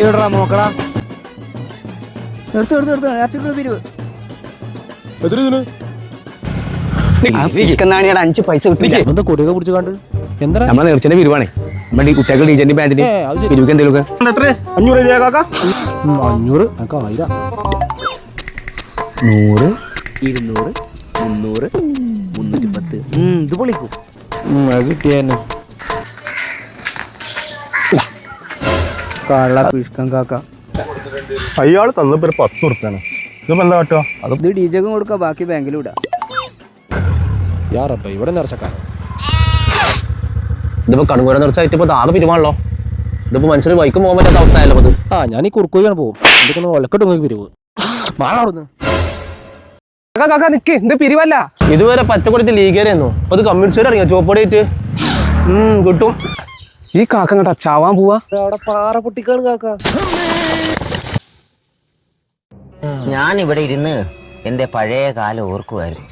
ഇവിടെടാ നോക്കടാ. എടുത്ത് എടുത്ത് എടുത്ത് അഞ്ച് പൈസ കിട്ടില്ല. എന്താ കൊടിയൊക്കെ പിടിച്ച് കണ്ട്? എന്താ നമ്മളെ നേർച്ചന്റെ പിരിവാണ്. നമ്മുടെ ഈ കുട്ടികൾക്ക് ഡീജന്റ് ബാൻഡിന് ഏ, അത് ശരി. പിരിവുക്ക് എന്തെങ്കിലുമൊക്കെ. എത്ര അഞ്ഞൂറ് രൂപ കാക്ക? അഞ്ഞൂറ് എനിക്ക് ആയിരം. നൂറ്. ഇരുന്നൂറ് മുന്നൂറ് മുന്നൂറ്റി പത്ത് ഇത് പൊളിക്കും. കിട്ടിയെന്നെ കള്ള പിഷ്കം കാക്ക. അയാൾ തന്നപ്പോ ഒരു പത്ത് ഉറുപ്പ്യാണ്. ഇതിപ്പോ എന്താ ഡി ജെക്കും കൊടുക്കുക ബാക്കി ബാങ്കിലും ഇടാം യാറപ്പ ഇവിടെ നിറച്ചക്കാരൻ ഇതിപ്പോ കടുങ്കൂര നേർച്ചായിട്ട് ഇപ്പൊ ആകെ പിരിവാണല്ലോ. ഇതിപ്പോ മനുഷ്യന് ബൈക്കും പോകാൻ പറ്റാത്ത അവസ്ഥയല്ലോ അത് ആ ഞാൻ ഈ കുറുക്കുകയാണ് പോകും. എന്തൊക്കെ ഒലക്കെട്ട് നോക്കി പിരിവ്. കാക്ക നിക്ക്. ഇത് പിരിവല്ല. ഇതുവരെ പച്ചക്കുടത്തിൽ ലീഗേരായിരുന്നു അപ്പൊ അത് കമ്മ്യൂണിസ്റ്റ് ഇറങ്ങിയ? ചോപ്പടിയായിട്ട് കിട്ടും. ഈ കാക്ക കേട്ടാ ചാവാൻ പോവാ? അവിടെ പാറ പൊട്ടിക്കാണ് കാക്ക. ഞാൻ ഇവിടെ ഇരുന്ന് എന്റെ പഴയ കാലം ഓർക്കുമായിരുന്നു